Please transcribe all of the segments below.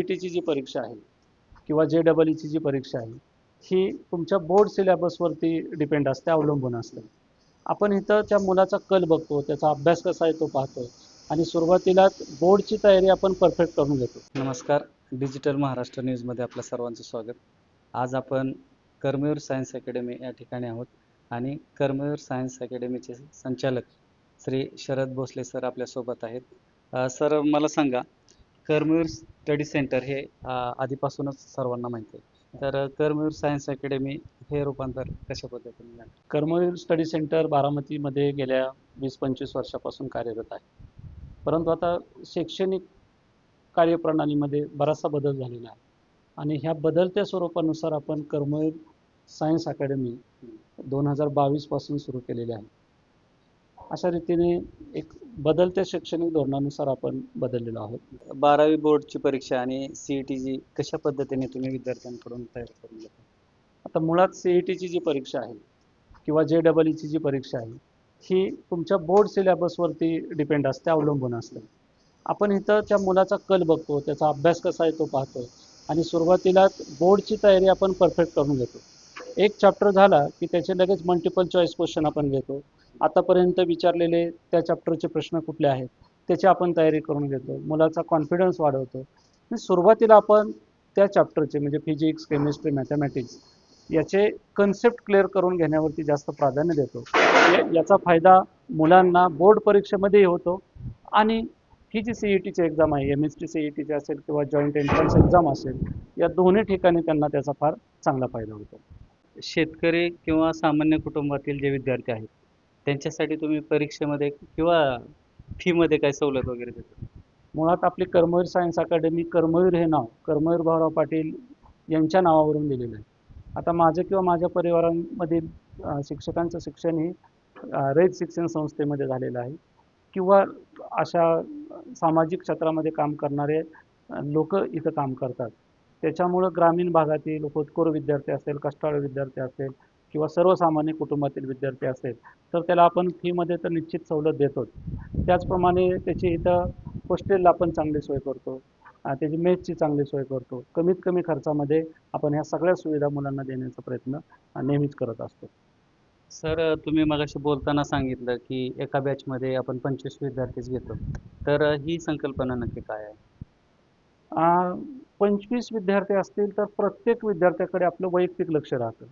टीची जी परीक्षा आहे किंवा जे डबल ईची जी परीक्षा आहे ही तुमच्या बोर्ड सिलेबसवरती डिपेंड असते अवलंबून असते. आपण इथं त्या मुलाचा कल बघतो त्याचा अभ्यास कसा आहे तो पाहतो आणि सुरुवातीला बोर्डची तयारी आपण परफेक्ट करून घेतो. नमस्कार डिजिटल महाराष्ट्र न्यूजमध्ये आपलं सर्वांचं स्वागत. आज आपण कर्मवीर सायन्स अकॅडमी या ठिकाणी आहोत आणि कर्मवीर सायन्स अकॅडमीचे संचालक श्री शरद भोसले सर आपल्यासोबत आहेत. सर मला सांगा कर्मवीर स्टडी सेंटर हे आधीपासूनच सर्वांना माहिती आहे. तर कर्मवीर सायन्स अकॅडमी हे रूपांतर कशा पद्धतीने झालं? कर्मवीर स्टडी सेंटर बारामतीमध्ये गेल्या वीस पंचवीस वर्षापासून कार्यरत आहे. परंतु आता शैक्षणिक कार्यप्रणालीमध्ये बराचसा बदल झालेला आहे. आणि ह्या बदलत्या स्वरूपानुसार आपण कर्मवीर सायन्स अकॅडमी दोन हजार बावीसपासून सुरू केलेली आहे. अशा रीतीने एक बदलत्या शैक्षणिक धोरणानुसार आपण बदललेलो आहोत. बारावी बोर्डची परीक्षा आणि सी ई टीची कशा पद्धतीने तुम्ही विद्यार्थ्यांकडून तयार करून घेता? आता मुळात सी ई टीची जी परीक्षा आहे किंवा जे डबल ईची जी परीक्षा आहे ही तुमच्या बोर्ड सिलेबसवरती डिपेंड असते अवलंबून असते. आपण इथं त्या मुलाचा कल बघतो त्याचा अभ्यास कसा आहे तो पाहतो आणि सुरुवातीलाच बोर्डची तयारी आपण परफेक्ट करून घेतो. एक चॅप्टर झाला की त्याचे लगेच मल्टिपल चॉईस क्वेश्चन आपण घेतो. आतापर्यंत विचारलेले त्या चॅप्टरचे प्रश्न कुठले आहेत त्याची आपण तयारी करून घेतो मुलाचा कॉन्फिडन्स वाढवतो सुरुवातीला आपण त्या चॅप्टरचे म्हणजे फिजिक्स केमिस्ट्री मॅथमॅटिक्स याचे कन्सेप्ट क्लिअर करून घेण्यावरती जास्त प्राधान्य देतो. म्हणजे याचा फायदा मुलांना बोर्ड परीक्षेमध्येही होतो आणि ही जी सी ई टीची एक्झाम आहे M S T C E टीची असेल किंवा जॉईंट एंट्रन्स एक्झाम असेल या दोन्ही ठिकाणी त्यांना त्याचा फार चांगला फायदा होतो. शेतकरी किंवा सामान्य कुटुंबातील जे विद्यार्थी आहेत त्यांच्यासाठी तुम्ही परीक्षेमध्ये किंवा फीमध्ये काय सवलत वगैरे देता? मुळात आपली कर्मवीर सायन्स अकॅडमी कर्मवीर हे नाव कर्मवीर भाऊराव पाटील यांच्या नावावरून दिलेलं आहे. आता माझं किंवा माझ्या परिवारांमधील शिक्षकांचं शिक्षण हे अ, रयत शिक्षण संस्थेमध्ये झालेलं आहे. किंवा अशा सामाजिक क्षेत्रामध्ये काम करणारे लोक इथं काम करतात. त्याच्यामुळं ग्रामीण भागातील होतकोर विद्यार्थी असेल कष्टाळू विद्यार्थी असेल किंवा सर्वसामान्य कुटुंबातील विद्यार्थी असेल तर त्याला आपण फीमध्ये तर निश्चित सवलत देतोच. त्याचप्रमाणे त्याची इथं हॉस्टेलला आपण चांगली सोय करतो. त्याची मेसची चांगली सोय करतो. कमीत कमी खर्चामध्ये आपण ह्या सगळ्या सुविधा मुलांना देण्याचा प्रयत्न नेहमीच करत असतो. सर तुम्ही मगाशी बोलताना सांगितलं की एका बॅचमध्ये आपण पंचवीस विद्यार्थीच घेतो. तर ही संकल्पना नक्की काय आहे? पंचवीस विद्यार्थी असतील तर प्रत्येक विद्यार्थ्याकडे आपलं वैयक्तिक लक्ष राहतं.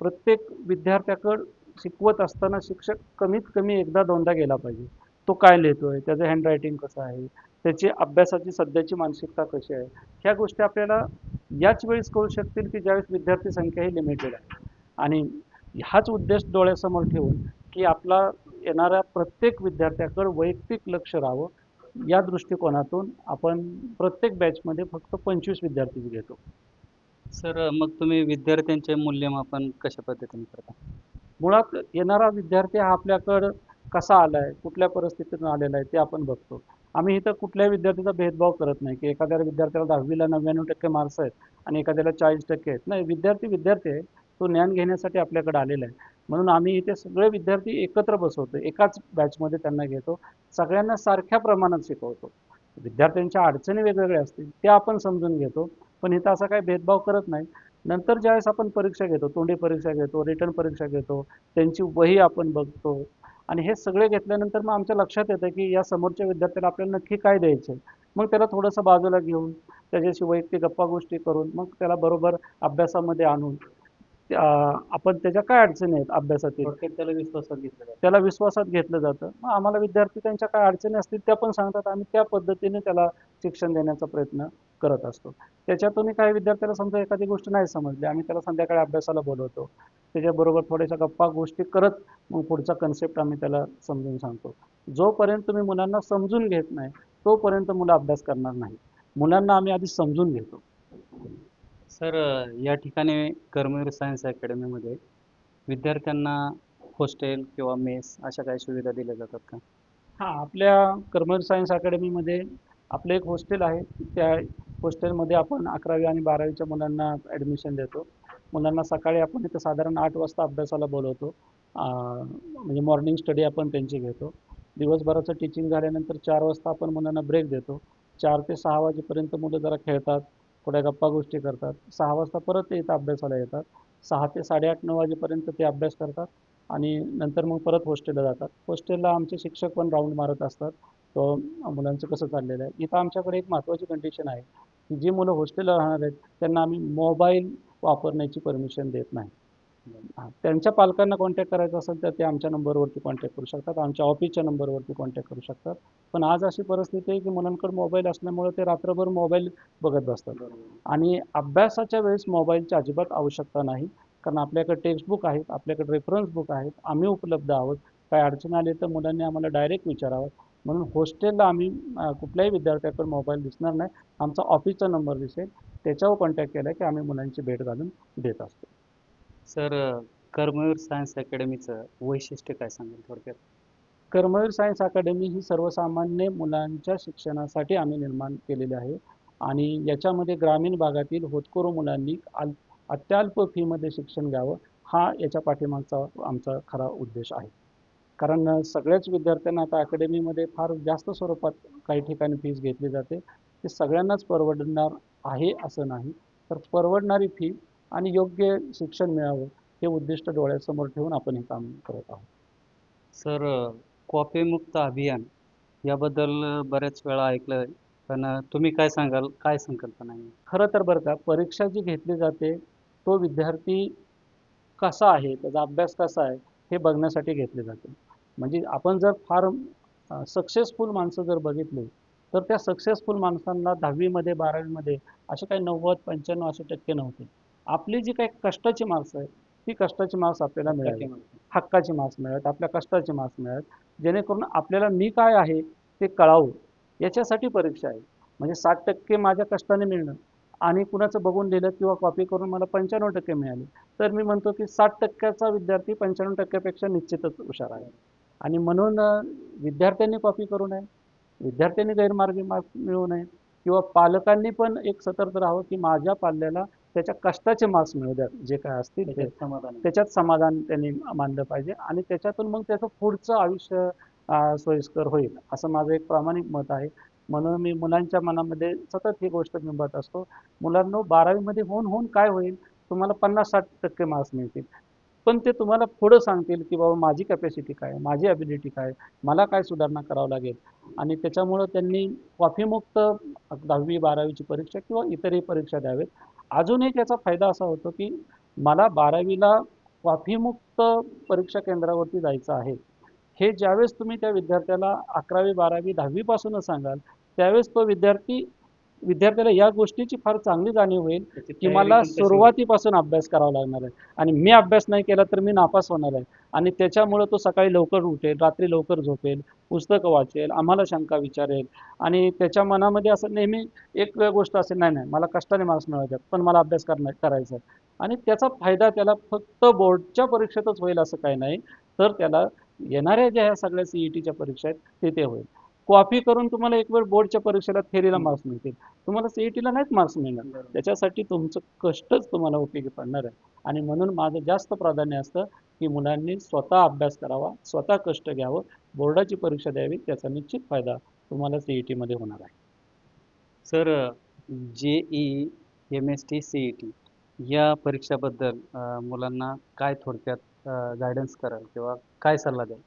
प्रत्येक विद्यार्थ्याकडं शिकवत असताना शिक्षक कमीत कमी एकदा दोनदा गेला पाहिजे. तो काय लिहितोय? त्याचं हँडरायटिंग कसं आहे? त्याची अभ्यासाची सध्याची मानसिकता कशी आहे? ह्या गोष्टी आपल्याला याच वेळेस कळू शकतील की ज्यावेळेस विद्यार्थी संख्या ही लिमिटेड आहे. आणि हाच उद्देश डोळ्यासमोर ठेवून की आपला येणाऱ्या प्रत्येक विद्यार्थ्याकडं वैयक्तिक लक्ष राहावं. या दृष्टिकोनातून आपण प्रत्येक बॅचमध्ये फक्त पंचवीस विद्यार्थी घेतो. सर मग तुम्ही विद्यार्थ्यांचे मूल्यमापन कशा पद्धतीने करता? मुळात येणारा विद्यार्थी हा आपल्याकडं कसा आला आहे कुठल्या परिस्थितीतून आलेला आहे ते आपण बघतो. आम्ही इथं कुठल्याही विद्यार्थ्याचा भेदभाव करत नाही की एखाद्या विद्यार्थ्याला दहावीला नव्याण्णव टक्के मार्क्स आहेत आणि एखाद्याला चाळीस टक्के आहेत. नाही विद्यार्थी विद्यार्थी आहे तो ज्ञान घेण्यासाठी आपल्याकडे आलेला आहे. म्हणून आम्ही इथे सगळे विद्यार्थी एकत्र बसवतो एकाच बॅचमध्ये त्यांना घेतो सगळ्यांना सारख्या प्रमाणात शिकवतो. विद्यार्थ्यांच्या अडचणी वेगवेगळ्या असतील त्या आपण समजून घेतो. पण इथं असा काही भेदभाव करत नाही. नंतर ज्यावेळेस आपण परीक्षा घेतो तोंडी परीक्षा घेतो रिटर्न परीक्षा घेतो त्यांची वही आपण बघतो आणि हे सगळे घेतल्यानंतर मग आमच्या लक्षात येतं की या समोरच्या विद्यार्थ्याला आपल्याला नक्की काय द्यायचं आहे मग त्याला थोडंसं बाजूला घेऊन त्याच्याशी वैयक्तिक गप्पा गोष्टी करून मग त्याला बरोबर अभ्यासामध्ये आणून आपण त्याच्या काय अडचणी आहेत अभ्यासातील? त्याला विश्वासात घेतलं त्याला विश्वासात घेतलं जातं. मग आम्हाला विद्यार्थी त्यांच्या काय अडचणी असतील त्या पण सांगतात. आम्ही त्या पद्धतीने त्याला शिक्षण देण्याचा प्रयत्न करत असतो. त्याच्यातूनही काही विद्यार्थ्याला समजा एखादी गोष्ट नाही समजली आम्ही त्याला संध्याकाळी अभ्यासाला बोलवतो. त्याच्याबरोबर थोड्याशा गप्पा गोष्टी करत मग पुढचा कन्सेप्ट आम्ही त्याला समजून सांगतो. जोपर्यंत तुम्ही मुलांना समजून घेत नाही तोपर्यंत मुलं अभ्यास करणार नाही मुलांना आम्ही आधी समजून घेतो. सर या ठिकाणी कर्मवीर सायन्स अकॅडमीमध्ये विद्यार्थ्यांना हॉस्टेल किंवा मेस अशा काही सुविधा दिल्या जातात का? हां आपल्या कर्मवीर सायन्स अकॅडमीमध्ये आपलं एक हॉस्टेल आहे. त्या हॉस्टेलमध्ये आपण अकरावी आणि बारावीच्या मुलांना ॲडमिशन देतो. मुलांना सकाळी आपण इथं साधारण आठ वाजता अभ्यासाला बोलवतो. म्हणजे मॉर्निंग स्टडी आपण त्यांची घेतो. दिवसभराचं टीचिंग झाल्यानंतर चार वाजता आपण मुलांना ब्रेक देतो. चार ते सहा वाजेपर्यंत मुलं जरा खेळतात. थोड्या गप्पा गोष्टी करतात. सहा वाजता परत ते इथं अभ्यासाला येतात. सहा ते साडेआठ नऊ वाजेपर्यंत ते अभ्यास करतात आणि नंतर मग परत हॉस्टेलला जातात. हॉस्टेलला आमचे शिक्षक पण राऊंड मारत असतात. तो मुलांचं कसं चाललेलं आहे? इथं आमच्याकडे एक महत्त्वाची कंडिशन आहे की जी मुलं हॉस्टेलला राहणार आहेत त्यांना आम्ही मोबाईल वापरण्याची परमिशन देत नाही. त्यांच्या पालकांना कॉन्टॅक्ट करायचं असेल तर ते आमच्या नंबरवरती कॉन्टॅक्ट करू शकतात. आमच्या ऑफिसच्या नंबरवरती कॉन्टॅक्ट करू शकतात. पण आज अशी परिस्थिती आहे की मुलांकडे मोबाईल असल्यामुळे ते रात्रभर मोबाईल बघत बसतात. आणि अभ्यासाच्या वेळेस मोबाईलची अजिबात आवश्यकता नाही. कारण आपल्याकडे टेक्स्टबुक आहेत आपल्याकडे रेफरन्स बुक आहेत. आम्ही उपलब्ध आहोत. काही अडचण आली तर मुलांनी आम्हाला डायरेक्ट विचारावं. म्हणून हॉस्टेलला आम्ही कुठल्याही विद्यार्थ्याकडे मोबाईल दिसणार नाही. आमचा ऑफिसचा नंबर दिसेल. त्याच्यावर कॉन्टॅक्ट केला की आम्ही मुलांची भेट घालून देत असतो. सर कर्मवीर सायन्स अकॅडमीचं वैशिष्ट्य काय सांगेल थोडक्यात? कर्मवीर सायन्स अकॅडमी ही सर्वसामान्य मुलांच्या शिक्षणासाठी आम्ही निर्माण केलेली आहे आणि याच्यामध्ये ग्रामीण भागातील होतकरू मुलांनी अल अत्यल्प फीमध्ये शिक्षण घ्यावं हा याच्या पाठीमागचा आमचा खरा उद्देश आहे. कारण सगळ्याच विद्यार्थ्यांना आता अकॅडमीमध्ये फार जास्त स्वरूपात काही ठिकाणी फीज घेतली जाते. ते सगळ्यांनाच परवडणार आहे असं नाही. तर परवडणारी फी आणि योग्य शिक्षण मिळावं हे उद्दिष्ट डोळ्यासमोर ठेवून आपण हे काम करत आहोत. सर कॉपीमुक्त अभियान याबद्दल बऱ्याच वेळा ऐकलं पण तुम्ही काय सांगाल? काय संकल्पना आहे? खरं तर बरं का परीक्षा जी घेतली जाते तो विद्यार्थी कसा आहे त्याचा अभ्यास कसा आहे हे बघण्यासाठी घेतले जाते. म्हणजे आपण जर फार सक्सेसफुल माणसं जर बघितली तर त्या सक्सेसफुल माणसांना दहावीमध्ये बारावीमध्ये असे काही नव्वद पंच्याण्णव असे टक्के नव्हते. आपली जी काही कष्टाची माणसं आहेत ती कष्टाची मार्क्स आपल्याला मिळाली. हक्काची मार्क्स मिळत आपल्या कष्टाची मार्क्स मिळत जेणेकरून आपल्याला मी काय आहे ते कळावं. याच्यासाठी परीक्षा आहे. म्हणजे साठ टक्के माझ्या कष्टाने मिळणं आणि कुणाचं बघून लिहिलं किंवा कॉपी करून मला पंच्याण्णव टक्के मिळाले तर मी म्हणतो की साठ टक्क्याचा विद्यार्थी पंच्याण्णव टक्क्यापेक्षा निश्चितच हुशार आहे. आणि म्हणून विद्यार्थ्यांनी कॉपी करू नये विद्यार्थ्यांनी गैरमार्गी मार्क्स मिळवू नये किंवा पालकांनी पण एक सतर्क राहावं की माझ्या पाल्याला त्याच्या कष्टाचे मार्क्स मिळू द्यात जे काय असतील ते. समाधान. त्याच्यात समाधान त्यांनी मानलं पाहिजे आणि त्याच्यातून मग त्याचं पुढचं आयुष्य सोयीस्कर होईल असं माझं एक प्रामाणिक मत आहे. म्हणून मी मुलांच्या मनामध्ये सतत ही गोष्ट बिंबत असतो. मुलांनो बारावीमध्ये होऊन होऊन काय होईल? तुम्हाला पन्नास साठ टक्के मार्क्स मिळतील. पण ते तुम्हाला पुढं सांगतील की बाबा माझी कॅपॅसिटी काय माझी ॲबिलिटी काय मला काय सुधारणा करावं लागेल? आणि त्याच्यामुळं त्यांनी कॉफीमुक्त दहावी बारावीची परीक्षा किंवा इतरही परीक्षा द्यावेत. अजून एक याचा फायदा असा होतो की मला बारावीला कॉफीमुक्त परीक्षा केंद्रावरती जायचं आहे. हे ज्यावेळेस तुम्ही त्या विद्यार्थ्याला अकरावी बारावी दहावीपासूनच सांगाल त्यावेळेस तो विद्यार्थी विद्यार्थ्याला या गोष्टीची फार चांगली जाणीव होईल की मला? सुरुवातीपासून अभ्यास करावा लागणार आहे. आणि मी अभ्यास नाही केला तर मी नापास होणार आहे. आणि त्याच्यामुळं तो सकाळी लवकर उठेल रात्री लवकर झोपेल पुस्तकं वाचेल आम्हाला शंका विचारेल. आणि त्याच्या मनामध्ये असं नेहमी एक गोष्ट असेल नाही नाही मला कष्टाने मार्क्स मिळवायचे पण मला अभ्यास करणार करायचा आहे. आणि त्याचा फायदा त्याला फक्त बोर्डच्या परीक्षेतच होईल असं काही नाही. तर त्याला येणाऱ्या ज्या ह्या सगळ्या सी ई टीच्या परीक्षा आहेत तिथे होईल. कॉपी करून तुम्हाला एक वेळ बोर्डच्या परीक्षेला थेरीला मार्क्स मिळतील. तुम्हाला सी ई टीला नाहीच मार्क्स मिळणार. त्याच्यासाठी तुमचं कष्टच तुम्हाला उपयोगी पडणार आहे. आणि म्हणून माझं जास्त प्राधान्य असतं की मुलांनी स्वतः अभ्यास करावा स्वतः कष्ट घ्यावं बोर्डाची परीक्षा द्यावी त्याचा निश्चित फायदा तुम्हाला सी ई टीमध्ये होणार आहे. Sir JE M S T C E T या परीक्षाबद्दल मुलांना काय थोडक्यात गायडन्स कराल किंवा काय सल्ला द्याल?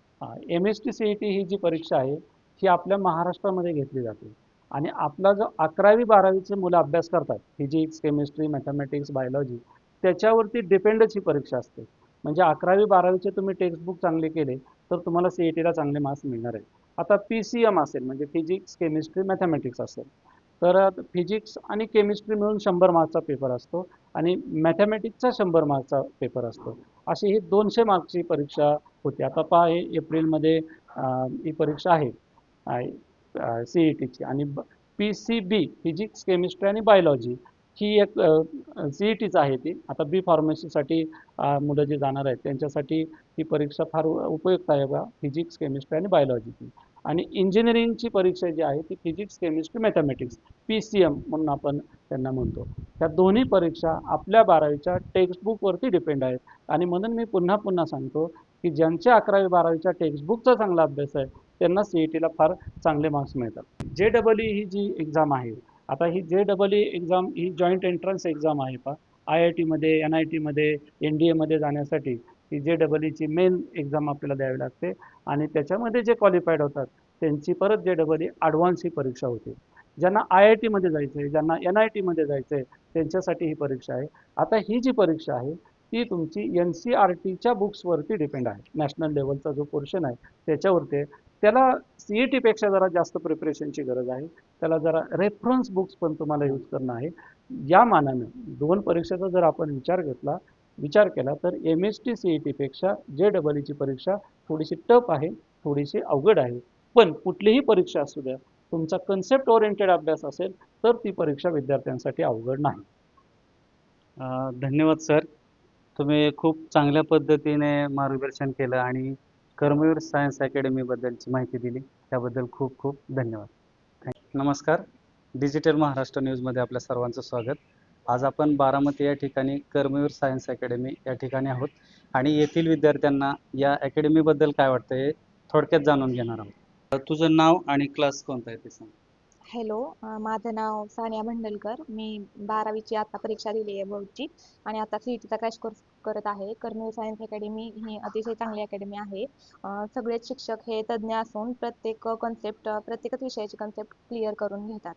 M S T C E T ही जी परीक्षा आहे ही आपल्या महाराष्ट्रामध्ये घेतली जाते. आणि आपला जो अकरावी बारावीचे मुलं अभ्यास करतात फिजिक्स केमिस्ट्री मॅथमॅटिक्स बायोलॉजी त्याच्यावरती डिपेंडच ही परीक्षा असते. म्हणजे अकरावी बारावीचे तुम्ही टेक्स्टबुक चांगले केले तर तुम्हाला सी ई टीला चांगले मार्क्स मिळणार आहे आता पी सी एम असेल म्हणजे फिजिक्स केमिस्ट्री मॅथमॅटिक्स असेल. तर फिजिक्स आणि केमिस्ट्री मिळून शंभर मार्कचा पेपर असतो आणि मॅथमॅटिक्सचा शंभर मार्कचा पेपर असतो. अशी ही दोनशे मार्कची परीक्षा होती. आता पहा हे एप्रिलमध्ये ही परीक्षा आहे. सी ई टीची आणि P C B physics chemistry आणि बायोलॉजी ही एक सी ई टीच आहे ती. आता बी फार्मसीसाठी मुलं जे जाणार आहेत त्यांच्यासाठी ही परीक्षा फार उपयुक्त आहे बा फिजिक्स केमिस्ट्री आणि बायोलॉजीची आणि इंजिनिअरिंगची परीक्षा जी आहे ती physics chemistry mathematics P C M म्हणून आपण त्यांना म्हणतो. त्या दोन्ही परीक्षा आपल्या बारावीच्या टेक्स्टबुकवरती डिपेंड आहेत. आणि म्हणून मी पुन्हा पुन्हा सांगतो की ज्यांच्या अकरावी बारावीच्या टेक्स्टबुकचा चांगला अभ्यास आहे त्यांना सी ई टीला फार चांगले मार्क्स मिळतात. जे डबल ई ही जी एक्झाम आहे आता ही जे डबल ई एक्झाम ही जॉईंट एंट्रन्स एक्झाम आहे पा आय आय टीमध्ये एन आय टीमध्ये एन डी एमध्ये जाण्यासाठी ही जे डबल ईची मेन एक्झाम आपल्याला द्यावी लागते. आणि त्याच्यामध्ये जे क्वालिफाईड होतात त्यांची परत जे डबल ई ॲडव्हान्स ही परीक्षा होते. ज्यांना आय आय टीमध्ये जायचं आहे ज्यांना एन आय टीमध्ये जायचं आहे त्यांच्यासाठी ही परीक्षा आहे. आता ही जी परीक्षा आहे ती तुमची एन सी आर टीच्या बुक्सवरती डिपेंड आहे. नॅशनल लेवलचा जो पोर्शन आहे त्याच्यावरती आहे. त्याला सी ई टीपेक्षा जरा जास्त प्रिपरेशनची गरज आहे. त्याला जरा रेफरन्स बुक्स पण तुम्हाला यूज करणं आहे. या मानानं दोन परीक्षेचा जर आपण विचार घेतला विचार केला तर M S T C E टीपेक्षा जे डबल ईची परीक्षा थोडीशी टफ आहे थोडीशी अवघड आहे. पण कुठलीही परीक्षा असू द्या तुमचा कन्सेप्ट ओरिएंटेड अभ्यास असेल तर ती परीक्षा विद्यार्थ्यांसाठी अवघड नाही. धन्यवाद सर. तुम्ही खूप चांगल्या पद्धतीने मार्गदर्शन केलं आणि कर्मवीर सायन्स अकॅडमीबद्दलची माहिती दिली. त्याबद्दल खूप खूप धन्यवाद. नमस्कार. डिजिटल महाराष्ट्र न्यूजमध्ये आपल्या सर्वांचं स्वागत. आज आपण बारामती या ठिकाणी कर्मवीर सायन्स अकॅडमी या ठिकाणी आहोत. आणि येथील विद्यार्थ्यांना या अकॅडमीबद्दल काय वाटतं हे थोडक्यात जाणून घेणार आहोत. तुझं नाव आणि क्लास कोणता आहे ते सांग. हॅलो माझं नाव सानिया भंडलकर मी बारावीची आता परीक्षा दिली आहे बोर्डची आणि आता सी ई टीचा क्रॅश कोर्स करत आहे. कर्नूल सायन्स अकॅडमी ही अतिशय चांगली अकॅडमी आहे. सगळेच शिक्षक हे तज्ज्ञ असून प्रत्येक कन्सेप्ट प्रत्येकच विषयाची कन्सेप्ट क्लिअर करून घेतात.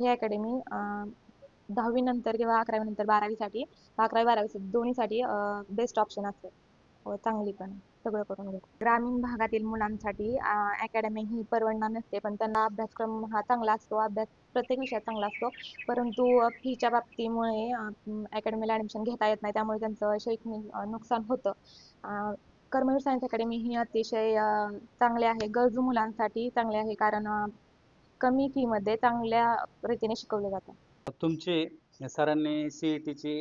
ही अकॅडमी दहावी नंतर किंवा अकरावी नंतर बारावीसाठी अकरावी बारावी दोन्हीसाठी बेस्ट ऑप्शन असते. हो, चांगली पण. सगळं करून घेतो. ग्रामीण भागातील मुलांसाठी अकॅडमी ही परवडणार नसते पण त्यांना अभ्यासक्रम हा चांगला असतो अभ्यास प्रत्येक विषयात चांगला असतो. परंतु फीच्या बाबतीमुळे अकॅडमीला ॲडमिशन घेता येत नाही त्यामुळे त्यांचं शैक्षणिक नुकसान होतं. कर्मवीर सायन्स अकॅडमी ही अतिशय चांगली आहे. गरजू मुलांसाठी चांगली आहे कारण कमी कमी फीमध्ये चांगल्या रीतीने शिकवलं जातं. तुमची सरांनी सीईटीची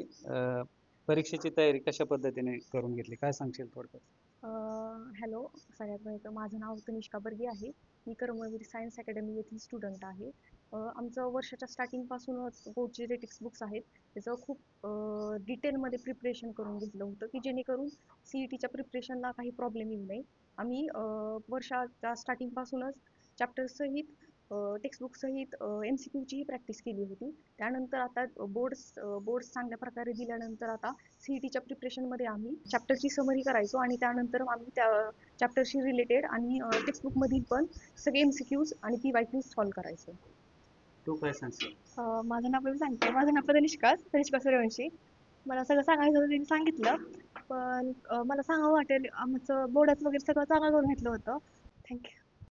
परीक्षेची तयारी कशा पद्धतीने करून घेतली? काय सांगशील थोडक्यात? हॅलो सगळ्यात पहिले माझं नाव तनिष्का बर्गे आहे. मी कर्मवीर सायन्स अकॅडमी येथील स्टुडंट आहे. आमचं वर्षाच्या स्टार्टिंगपासूनच बोर्डचे जे टेक्स्ट बुक्स आहेत. त्याचं खूप डिटेलमध्ये प्रिपरेशन करून घेतलं होतं की जेणेकरून सी ई टीच्या प्रिपरेशनला काही प्रॉब्लेम येऊ नये. आम्ही वर्षाच्या स्टार्टिंगपासूनच चॅप्टरसहित एम सी क्यूचीही प्रॅक्टिस केली होती. त्यानंतर आता बोर्ड्स बोर्ड्स चांगल्या प्रकारे दिल्यानंतर आता सी ई टीच्या प्रिपरेशनमध्ये आम्ही चॅप्टरची समरी करायचो आणि त्यानंतर आम्ही त्या चॅप्टरशी रिलेटेड आणि टेक्स्टबुकमधील पण सगळे एम सी क्यूज आणि पी वाय क्यूज सॉल्व्ह करायचो. तू काय सांगशील? माझं नाव पण सांगते. माझं नाव पण तनिष्का तनिष्का सूर्यवंशी मला सगळं सांगायचं होतं त्यांनी सांगितलं पण मला सांगावं वाटेल. आमचं बोर्डाचं वगैरे सगळं चांगलं करून घेतलं होतं. थँक्यू